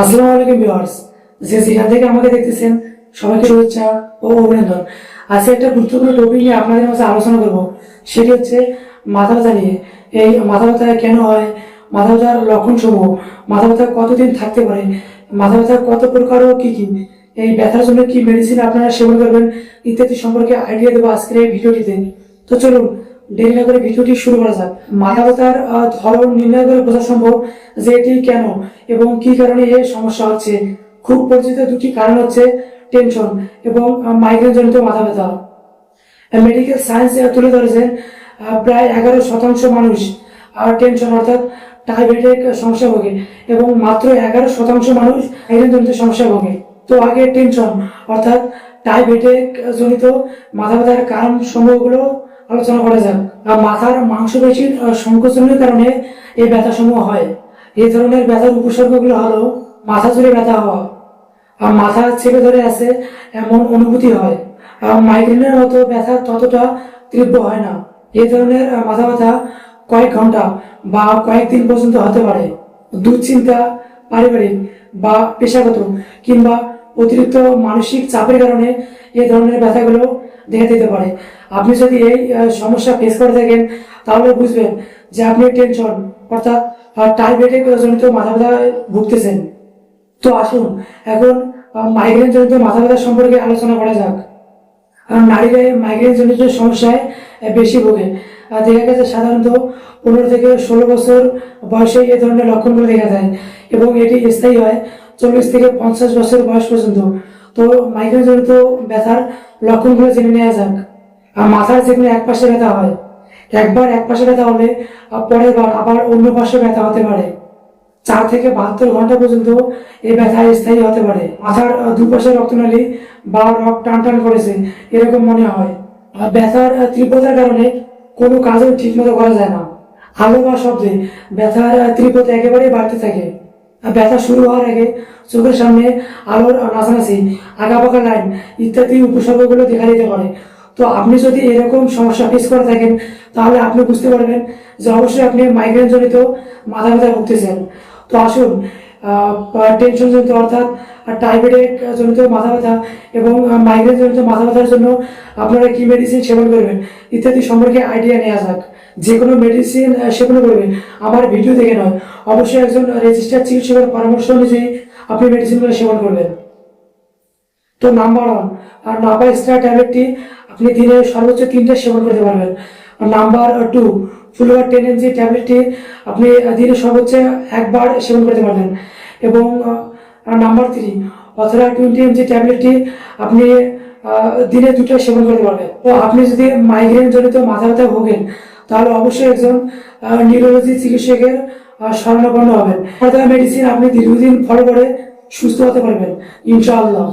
আসসালামু আলাইকুম ভিউয়ার্স। যে যেখান থেকে আমাকে দেখতেছেন, সবাইকে শুভেচ্ছা ও অভিনন্দন। আজকে একটা গুরুত্বপূর্ণ টপিক নিয়ে আপনাদের মাঝে আলোচনা করব। সেটি হচ্ছে মাথা ব্যথা নিয়ে। এই মাথা ব্যথা কেন হয়? মাথা ব্যথার লক্ষণ সমূহ মাথা ব্যথা কতদিন থাকতে পারে? মাথা ব্যথা কত প্রকার ও কি কি? এই ব্যথার জন্য কি মেডিসিন আপনারা সেবন করবেন ইত্যাদি সম্পর্কে আইডিয়া দেবো আজকের এই ভিডিওটিতে। তো চলুন দেরি না করে ভিডিওটি শুরু করা যাক। মাথা ব্যথার ধরন নির্ণয় করে বোঝা সম্ভব যে এটি কেন এবং কি কারণে এর সমস্যা হচ্ছে। খুব পরিচিত দুটি কারণ হচ্ছে টেনশন এবং মাইগ্রেন জনিত মাথা ব্যথা। মেডিকেল সায়েন্স তুলে ধরেছেন প্রায় এগারো শতাংশ মানুষ টেনশন অর্থাৎ ডায়াবেটিক সমস্যা ভোগে এবং মাত্র এগারো শতাংশ মানুষ মাইগ্রেন জনিত সমস্যা ভোগে। তো আগে টেনশন অর্থাৎ ডায়াবেটিক জনিত মাথা ব্যথার কারণ সমূহগুলো আলোচনা করা যাক। মাথার মাংসপেশির সংকোচনের কারণে এই ব্যথা সমূহ হয়। এই ধরনের ব্যথার উপসর্গগুলো হলো মাথা জুড়ে ব্যথা হওয়া। আর মাথা ছেড়ে ধরে আছে এমন অনুভূতি হয়। আর মাইগ্রেনের মতো ব্যথা ততটা তীব্র হয় না। এই ধরনের মাথা ব্যথা কয়েক ঘণ্টা বা কয়েকদিন পর্যন্ত হতে পারে। দুশ্চিন্তা, পারিবারিক বা পেশাগত কিংবা অতিরিক্ত মানসিক চাপের কারণে এই ধরনের ব্যথাগুলো দেখা দিতে পারে। আপনি যদি এই সমস্যা ফেস করে থাকেন, তাহলে বুঝবেন যে আপনি টেনশন অর্থাৎ টাইবেটিক জনিত মাথা ব্যথায় ভুগতেছেন। তো আসুন, এখন মাইগ্রেন জনিত মাথা ব্যথা সম্পর্কে আলোচনা করা যাক। নারীরা মাইগ্রেন জনিত সমস্যায় বেশি ভোগে। দেখা গেছে সাধারণত পনেরো থেকে ষোলো বছর বয়সে এ ধরনের লক্ষণগুলো দেখা যায়। এবং এটি স্থায়ী হয় চল্লিশ থেকে পঞ্চাশ বছর বয়স পর্যন্ত। তো মাইগ্রেন জনিত ব্যথার লক্ষণগুলো জেনে নেওয়া যাক। আর মাথার যেগুলো এক পাশে ব্যথা হয়। একবার এক পাশে ব্যথা হলে পরের বার আবার অন্য পাশে ব্যথা হতে পারে। চার থেকে বাহাত্তর ঘণ্টা পর্যন্ত এই ব্যথা স্থায়ী হতে পারে। মাথার দুপাশে রক্তনালী বা রক টান টান করেছে, এরকম মনে হয়। ব্যথার তীব্রতার কারণে কোনো কাজও ঠিকমতো করা যায় না। আলো বা শব্দে ব্যথার তীব্রতা একেবারেই বাড়তে থাকে। ব্যথা শুরু হওয়ার আগে চোখের সামনে আলোর নাচানাচি আঁকাপাকা লাইন ইত্যাদি উপসর্গগুলো দেখা দিতে পারে। তো আপনি যদি এরকম সমস্যা ফেস করে থাকেন, তাহলে আপনি বুঝতে পারবেন যে অবশ্যই আপনি মাইগ্রেনজনিত মাথা ব্যথা ভুগতেছেন। তো আসুন টেনশন জনিত, অর্থাৎ ডায়াবেটিক জনিত মাথা ব্যথা এবং মাইগ্রেন জনিত মাথা ব্যথার জন্য আপনারা কি মেডিসিন সেবন করবেন? ইত্যাদি সম্পর্কে আইডিয়া নেওয়া যাক। যে কোনো মেডিসিন সেবন করবেন। আমার ভিডিও দেখে নয় অবশ্যই একজন রেজিস্টার চিকিৎসকের পরামর্শ অনুযায়ী আপনি মেডিসিনগুলো সেবন করবেন। তো নাম্বার ওয়ান আর নাম্বার স্টার ট্যাবলেটটি আপনি দিনে সর্বোচ্চ তিনটে সেবন করতে পারবেন। নাম্বার টু ফুলওয়ার টেন এমজি ট্যাবলেটটি আপনি দিনে সর্বোচ্চ একবার সেবন করতে পারবেন। এবং নাম্বার থ্রি অথরা টোয়েন্টি এমজি ট্যাবলেটটি আপনি দিনে দুটো সেবন করতে পারবেন। ও আপনি যদি মাইগ্রেন জনিত মাথা ব্যথা ভোগেন, তাহলে অবশ্যই একজন নিউরোলজি চিকিৎসকের শরণাপন্ন হবেন। মেডিসিন আপনি দীর্ঘদিন ফলো করে সুস্থ হতে পারবেন, ইনশাআল্লাহ।